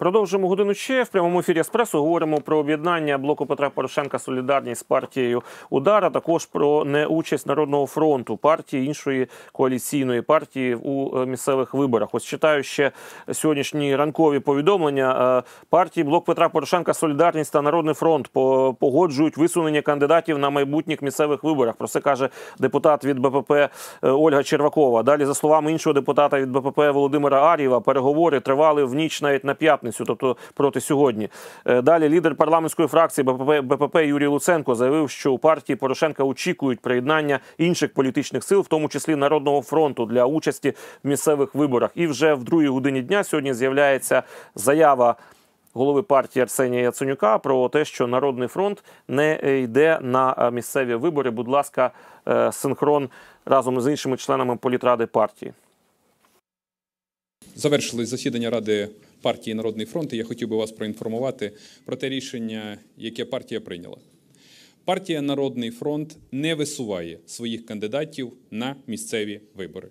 Продовжимо годину ще в прямому ефірі Еспресо. Говоримо про об'єднання блоку Петра Порошенка Солідарність з партією Удар, а також про неучасть Народного фронту партії іншої коаліційної партії у е, місцевих виборах. Ось читаю ще сьогоднішні ранкові повідомлення. Е, Партії блок Петра Порошенка Солідарність та Народний фронт по- погоджують висунення кандидатів на майбутніх місцевих виборах. Про це каже депутат від БПП е, Ольга Червакова. Далі, за словами іншого депутата від БПП Володимира Ар'єва, переговори тривали в ніч навіть на п'ятницю, тобто проти сьогодні. Е, Далі лідер парламентської фракції БПП, БПП Юрій Луценко заявив, що у партії Порошенка очікують приєднання інших політичних сил, в тому числі Народного фронту, для участі в місцевих виборах. І вже в другій годині дня сьогодні з'являється заява. Голови партії Арсенія Яценюка про те, що Народний фронт не йде на місцеві вибори. Будь ласка, е, синхрон разом з іншими членами політради партії. Завершили засідання Ради партії Народний фронт. і Я хотів би вас проінформувати про те рішення, яке партія прийняла. Партія Народний фронт не висуває своїх кандидатів на місцеві вибори.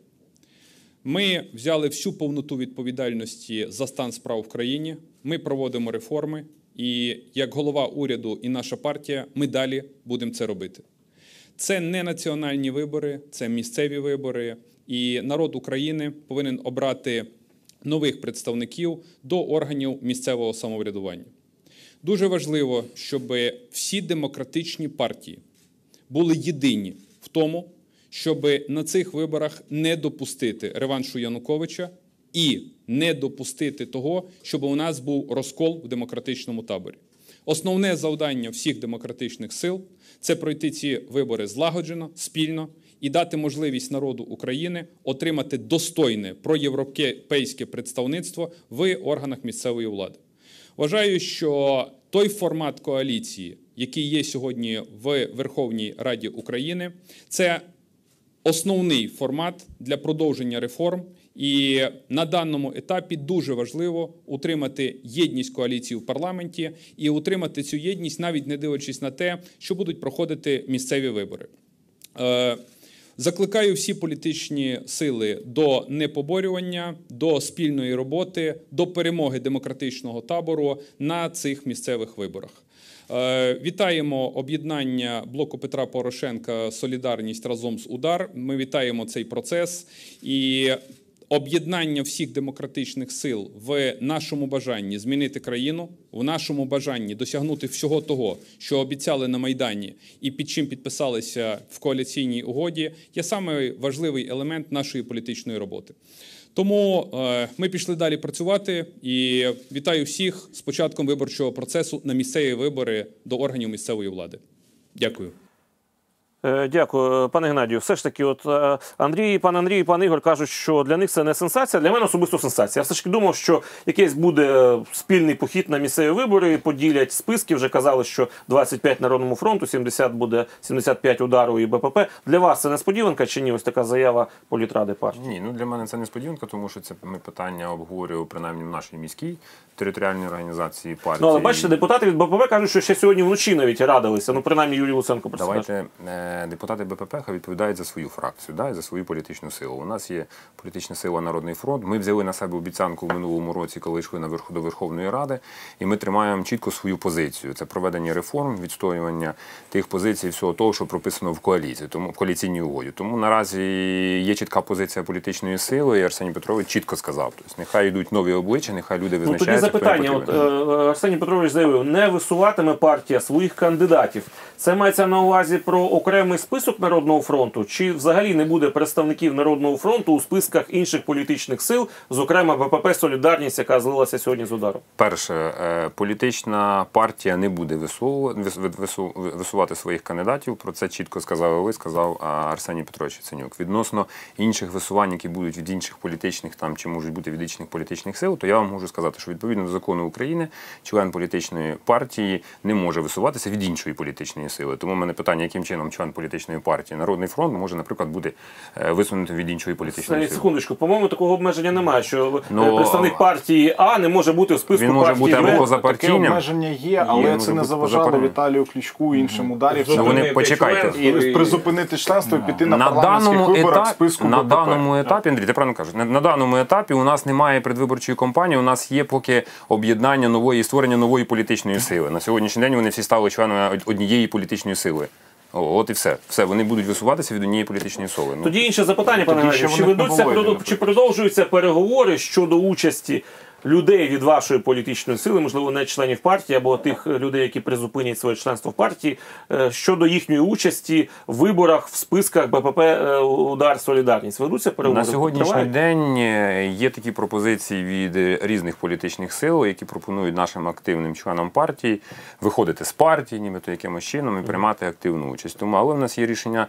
Ми взяли всю повноту відповідальності за стан справ в країні. Ми проводимо реформи, і як голова уряду і наша партія, ми далі будемо це робити. Це не національні вибори, це місцеві вибори, і народ України повинен обрати нових представників до органів місцевого самоврядування. Дуже важливо, щоб всі демократичні партії були єдині в тому, щоб на цих виборах не допустити реваншу Януковича і не допустити того, щоб у нас був розкол в демократичному таборі. Основне завдання всіх демократичних сил це пройти ці вибори злагоджено, спільно і дати можливість народу України отримати достойне проєвропейське представництво в органах місцевої влади. Вважаю, що той формат коаліції, який є сьогодні в Верховній Раді України, це основний формат для продовження реформ. І на даному етапі дуже важливо утримати єдність коаліції в парламенті і утримати цю єдність, навіть не дивлячись на те, що будуть проходити місцеві вибори. Закликаю всі політичні сили до непоборювання, до спільної роботи, до перемоги демократичного табору на цих місцевих виборах. Е, Вітаємо об'єднання блоку Петра Порошенка Солідарність разом з удар. Ми вітаємо цей процес і об'єднання всіх демократичних сил в нашому бажанні змінити країну, в нашому бажанні досягнути всього того, що обіцяли на майдані, і під чим підписалися в коаліційній угоді, є саме важливий елемент нашої політичної роботи. Тому е, ми пішли далі працювати і вітаю всіх з початком виборчого процесу на місцеві вибори до органів місцевої влади. Дякую. Е, Дякую, пане Геннадію. Все ж таки, от е, Андрій, пан Андрій і пан Ігор кажуть, що для них це не сенсація. Для мене особисто сенсація. Я все ж таки думав, що якийсь буде е, спільний похід на місцеві вибори, поділять списки. Вже казали, що 25 народному фронту, 70 буде 75 удару і БПП. Для вас це несподіванка чи ні? Ось така заява політради партії. Ні, ну для мене це несподіванка, тому що це ми питання обговорювали принаймні в нашій міській територіальній організації партії. Ну але бачите, депутати від БПП кажуть, що ще сьогодні вночі навіть радилися. Ну принаймні Юрій Луценко про. Давайте е, депутати БПП відповідають за свою фракцію, да, і за свою політичну силу. У нас є політична сила Народний фронт. Ми взяли на себе обіцянку в минулому році, коли йшли на верху до Верховної Ради, і ми тримаємо чітко свою позицію. Це проведення реформ, відстоювання тих позицій, всього того, що прописано в коаліції, тому в коаліційній угоді. Тому наразі є чітка позиція політичної сили, і Арсеній Петрович чітко сказав. Тобто, нехай йдуть нові обличчя, нехай люди Ну тоді запитання. От е, Арсеній Петрович заявив, не висуватиме партія своїх кандидатів. Це мається на увазі про окремий список народного фронту, чи взагалі не буде представників народного фронту у списках інших політичних сил, зокрема БПП Солідарність, яка злилася сьогодні з удару. Перше, е, політична партія не буде висувати своїх кандидатів. Про це чітко сказав ви, сказав Арсеній Петрович Яценюк. Відносно інших висувань, які будуть від інших політичних там чи можуть бути від інших політичних сил, то я вам можу сказати, що відповідно до закону України член політичної партії не може висуватися від іншої політичної сили. Тому в мене питання, яким чином член член політичної партії Народний фронт може, наприклад, бути е, висунутим від іншої політичної сили. секундочку, по-моєму, такого обмеження немає, що Ну, е, представник партії А не може бути в списку Він може партії бути або Б. поза Таке обмеження є, але Є, це не заважало. Віталію Кличку і іншим ударівцям. Ну, вони почекайте. і- призупинити членство і піти на, на даному виборах етапі, списку на БПП. даному етапі, Андрій, ти правильно кажеш, на, на даному етапі у нас немає предвиборчої кампанії, у нас є поки об'єднання нової створення нової політичної сили. На сьогоднішній день вони всі стали членами однієї політичної сили. О, от і все. Все, вони будуть висуватися від однієї політичної соли. Ну, Тоді інше запитання, пане Тоді. Чи ведуться чи продовжуються переговори щодо участі людей від вашої політичної сили, можливо, не членів партії або тих людей, які призупинять своє членство в партії, е, щодо їхньої участі в виборах в списках БПП е, Удар Солідарність? Ведуться переговори? На сьогоднішній Тривають? день е, є такі пропозиції від різних політичних сил, які пропонують нашим активним членам партії виходити з партії, нібито якимось чином і приймати активну участь. Тому але в нас є рішення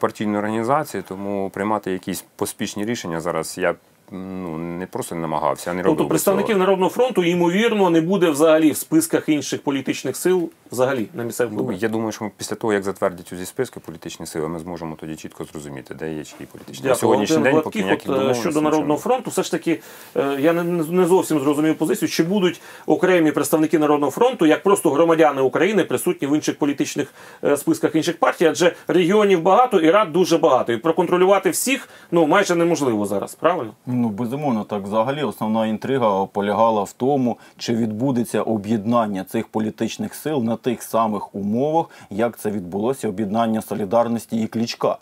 партійної організації, тому приймати якісь поспішні рішення зараз я ну не просто не намагався, а не робив. Тобто представників цього. Народного фронту, ймовірно, не буде взагалі в списках інших політичних сил взагалі на місцевих Ну, виборах. я думаю, що після того, як затвердять ці списки політичні сили, ми зможемо тоді чітко зрозуміти, де є чиї політичні. На Дякую. сьогоднішній Валентин день поки ніяких от, е, домовленостей щодо народного фронту, все ж таки е, я не, не зовсім зрозумів позицію. Чи будуть окремі представники народного фронту, як просто громадяни України, присутні в інших політичних е, списках інших партій? Адже регіонів багато і рад дуже багато. І проконтролювати всіх ну майже неможливо зараз. Правильно? Ну, безумовно, так взагалі основна інтрига полягала в тому, чи відбудеться об'єднання цих політичних сил на тих самих умовах, як це відбулося об'єднання солідарності і клічка.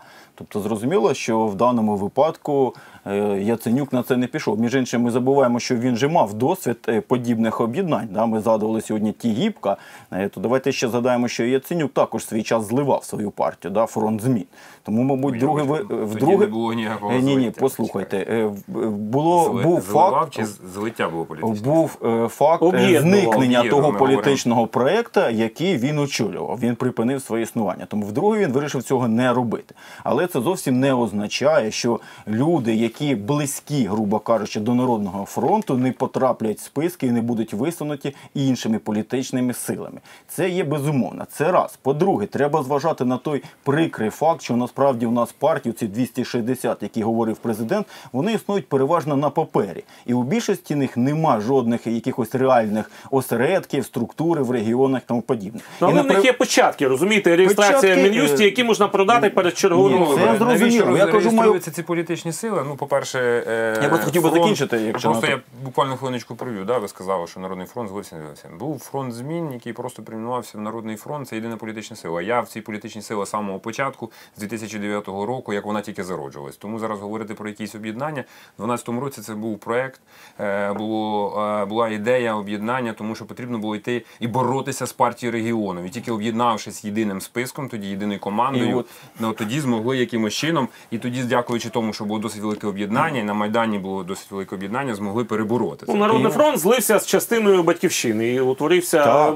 Тобто зрозуміло, що в даному випадку е, Яценюк на це не пішов. Між іншим, ми забуваємо, що він же мав досвід е, подібних об'єднань. Да? Ми згадували сьогодні Тігіпка. Е, То давайте ще згадаємо, що Яценюк також свій час зливав свою партію, да? фронт змін. Тому, мабуть, другий вдруге не було ніякого ні, ні, послухайте, було Зли- був зливав факт. чи злиття було політичне? Був факт зникнення того політичного проекту, який він очолював. Він припинив своє існування. Тому вдруге він вирішив цього не робити. Але це зовсім не означає, що люди, які близькі, грубо кажучи, до народного фронту, не потраплять в списки і не будуть висунуті іншими політичними силами. Це є безумовно. Це раз. По-друге, треба зважати на той прикрий факт, що насправді у нас партії, ці 260, які говорив президент, вони існують переважно на папері. І у більшості них нема жодних якихось реальних осередків, структури в регіонах тому подібне. Ну, І але в них є початки, розумієте, реєстрація Мін'юсті, е, які можна продати перед черговими Ні, це зрозуміло. Я кажу, маю- ці політичні сили? Ну, по-перше, е, Я просто хотів би фронт- закінчити, якщо просто на я буквально хвилиночку провів. Да? Ви сказали, що Народний фронт не. Був фронт змін, який просто перейменувався в Народний фронт. Це єдина політична сила. Я в цій політичній силі з самого початку, з 2009 року, як вона тільки зароджувалась. Тому зараз говорити про якісь об'єднання. У 2012 році це був проект, е, було, е, була ідея об'єднання, тому що потрібно було йти і боротися з партією регіону. І тільки об'єднавшись єдиним списком, тоді єдиною командою, І от- ну, тоді змогли якимось чином, і тоді, дякуючи тому, що було досить велике об'єднання, і на Майдані було досить велике об'єднання, змогли перебороти. Ну, Народний фронт злився з частиною батьківщини і утворився Так.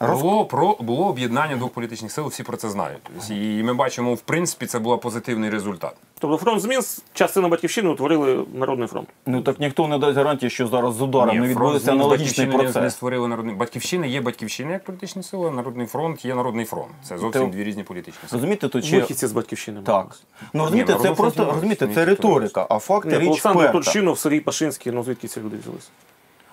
е, е, Було про було об'єднання двох політичних сил, всі про це знають. Тобто, і ми бачимо, в принципі, це був позитивний результат. Тобто фронт змін частина батьківщини утворили Народний фронт. Ну так ніхто не дасть гарантії, що зараз з ударом не відбудеться аналогічний «Батьківщини» не- Не створили народний батьківщина. Є батьківщина як політична сила, народний фронт є народний фронт. Це зовсім То- дві різні політичні сили. Розумієте, Вихідці з батьківщини. Так. Ну розумієте, Ні, це просто розумієте, це риторика, а факти річ Олександр перша. Турчинов, Сергій Пашинський, ну звідки ці люди взялися?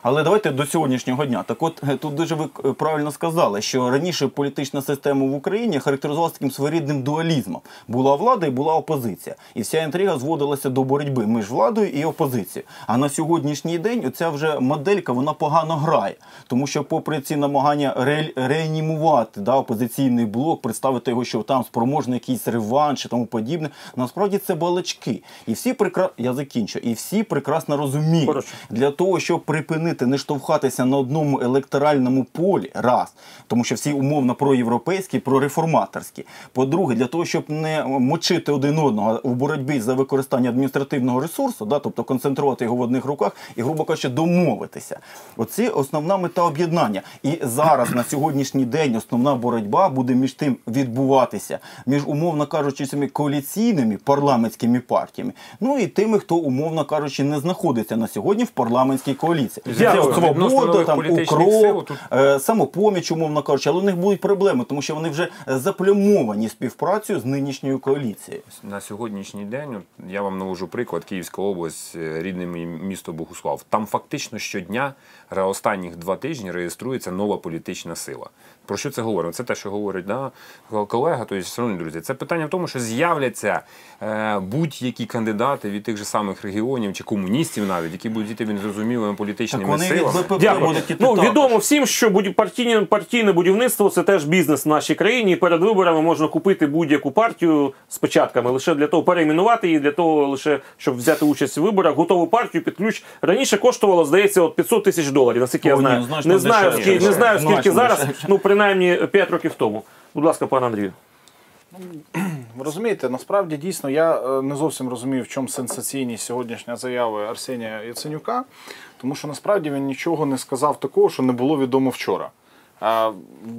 Але давайте до сьогоднішнього дня. Так от е, тут дуже ви е, правильно сказали, що раніше політична система в Україні характеризувалася таким своєрідним дуалізмом. Була влада і була опозиція. І вся інтрига зводилася до боротьби між владою і опозицією. А на сьогоднішній день оця вже моделька вона погано грає. Тому що, попри ці намагання ре- реанімувати да, опозиційний блок, представити його, що там спроможний якийсь реванш і тому подібне, насправді це балачки. І всі прекра... я закінчу, і всі прекрасно розуміють, Коротше. для того, щоб припинити не штовхатися на одному електоральному полі, раз, тому що всі умовно проєвропейські, прореформаторські. По-друге, для того, щоб не мочити один одного у боротьбі за використання адміністративного ресурсу, да, тобто концентрувати його в одних руках і, грубо кажучи, домовитися. Оце основна мета об'єднання. І зараз на сьогоднішній день основна боротьба буде між тим відбуватися, між, умовно кажучи, цими коаліційними парламентськими партіями, ну і тими, хто, умовно кажучи, не знаходиться на сьогодні в парламентській коаліції. Як Дякую. свобода, там укроп, сил, тут- е, самопоміч, умовно кажучи, але у них будуть проблеми, тому що вони вже заплямовані співпрацею з нинішньою коаліцією. На сьогоднішній день, я вам навожу приклад, Київська область, е, рідне місто Богуслав. Там фактично щодня, останніх два тижні, реєструється нова політична сила. Про що це говорить? Це те, що говорить да, колега. Тобто, шановні друзі, це питання в тому, що з'являться е, будь-які кандидати від тих же самих регіонів чи комуністів навіть, які будуть йти від незрозумілими Так політичними вони від силами. БПП Дякую. Ну, відомо всім, що партійне, партійне будівництво це теж бізнес в нашій країні. І перед виборами можна купити будь-яку партію з печатками лише для того перейменувати її, для того лише щоб взяти участь у виборах. Готову партію під ключ раніше коштувало, здається, от 500 тисяч доларів. Наскільки я О, ні, знаю, значно не знаю, скільки, не знаю скільки зараз. Ну принаймні 5 років тому. Будь ласка, пане Андрію. Ви розумієте, насправді дійсно я е, не зовсім розумію, в чому сенсаційність сьогоднішньої заяви Арсенія Яценюка, тому що насправді він нічого не сказав такого, що не було відомо вчора.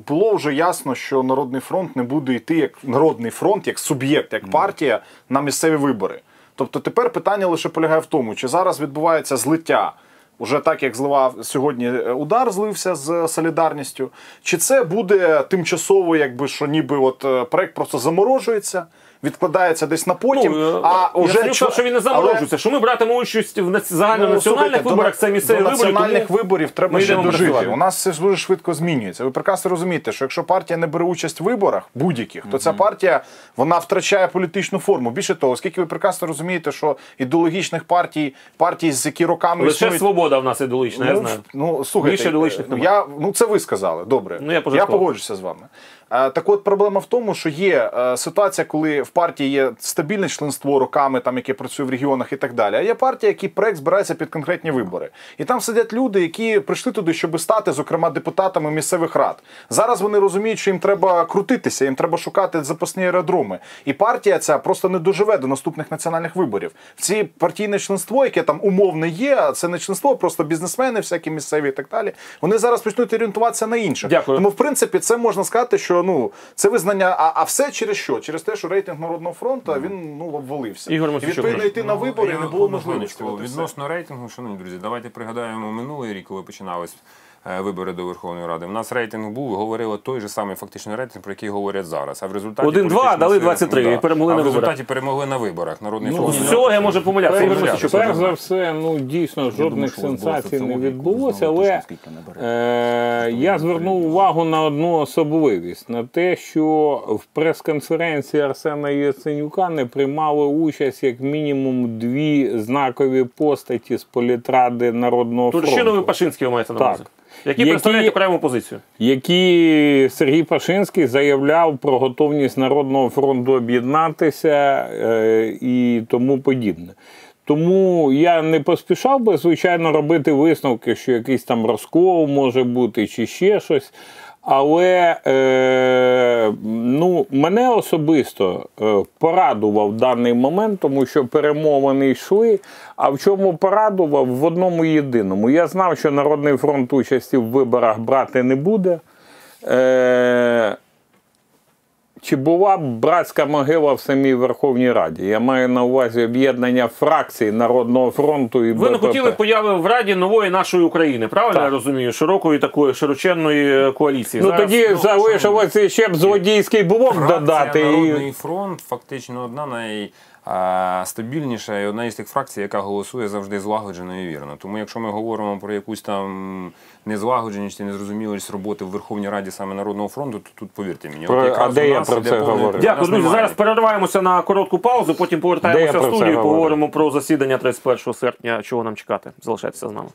Було вже ясно, що Народний фронт не буде йти як Народний фронт, як суб'єкт, як партія на місцеві вибори. Тобто тепер питання лише полягає в тому, чи зараз відбувається злиття. Уже так, як зливав сьогодні е, удар, злився з солідарністю. Чи це буде тимчасово, якби що ніби от е, проект просто заморожується, відкладається десь на потім, ну, а я Сергій що він не заморожується, що ми братимемо участь в наці- загальнонаціональних Ну, виборах, це місцеві вибори. національних тому виборів треба ще дожити. працювати. У нас все дуже швидко змінюється. Ви прекрасно розумієте, що якщо партія не бере участь в виборах будь-яких, то ця партія вона втрачає політичну форму. Більше того, оскільки ви прекрасно розумієте, що ідеологічних партій, партій, з які роками Лише існують, свобода в нас ідеологічна, я Ну, знаю. Ну, слухайте, Більше ідеологічних немає. я, ну це ви сказали, добре. Ну, я пожартував. погоджуся з вами. Е, Так от проблема в тому, що є е, ситуація, коли в партії є стабільне членство роками, там яке працює в регіонах і так далі. А є партія, який проект збирається під конкретні вибори. І там сидять люди, які прийшли туди, щоб стати, зокрема, депутатами місцевих рад. Зараз вони розуміють, що їм треба крутитися, їм треба шукати запасні аеродроми. І партія ця просто не доживе до наступних національних виборів. Ці партійне членство, яке там умовне є, а це не членство, просто бізнесмени, всякі місцеві і так далі. Вони зараз почнуть орієнтуватися на інших. Дякую. Тому, в принципі, це можна сказати, що ну це визнання. А, а все через що? Через те, що рейтинг народного фронту він ну обвалився. Ігор І відповідно прошу. йти на вибори Ну, не було можливості. Відносно рейтингу, шановні друзі, давайте пригадаємо минулий рік, коли починались е, вибори до Верховної Ради. У нас рейтинг був, говорили той же самий фактичний рейтинг, про який говорять зараз. А в результаті 1-2, політична дали сила- 23 і перемогли а на в виборах. результаті перемогли на виборах. Народний Ну, фронт. Соціологія може помилятися. Перш- перш Перш за все, ну дійсно жодних сенсацій не відбулося, знали але е, я звернув увагу на одну особливість: на те, що в прес-конференції Арсена Яценюка не приймали участь як мінімум дві знакові постаті з політради Народного Турчинов і фронту. Пашинський ви маєте на увазі. Так. Які, Які- представляють окрему позицію. які Сергій Пашинський заявляв про готовність Народного фронту об'єднатися е, і тому подібне. Тому я не поспішав би, звичайно, робити висновки, що якийсь там розкол може бути чи ще щось. Але е, ну, мене особисто е, порадував даний момент, тому що перемовини йшли. А в чому порадував? В одному єдиному. Я знав, що Народний фронт участі в виборах брати не буде. Е, чи була б братська могила в самій Верховній Раді? Я маю на увазі об'єднання фракцій Народного фронту і Ви не хотіли появи в Раді нової нашої України, правильно Так. я розумію? Широкої такої широченної коаліції. Ну Зараз- тоді залишилося ще б злодійський блок Фракція додати. Народний І... фронт фактично одна найстабільніша і одна із тих фракцій, яка голосує завжди злагоджено і вірно. Тому якщо ми говоримо про якусь там незлагодженість і незрозумілість роботи в Верховній Раді саме Народного фронту, то тут повірте мені, Про- якраз а де у я про це говорив? Дякую, друзі. Зараз перериваємося на коротку паузу, потім повертаємося в студію. Поговоримо про засідання 31 серпня. Чого нам чекати? Залишайтеся з нами.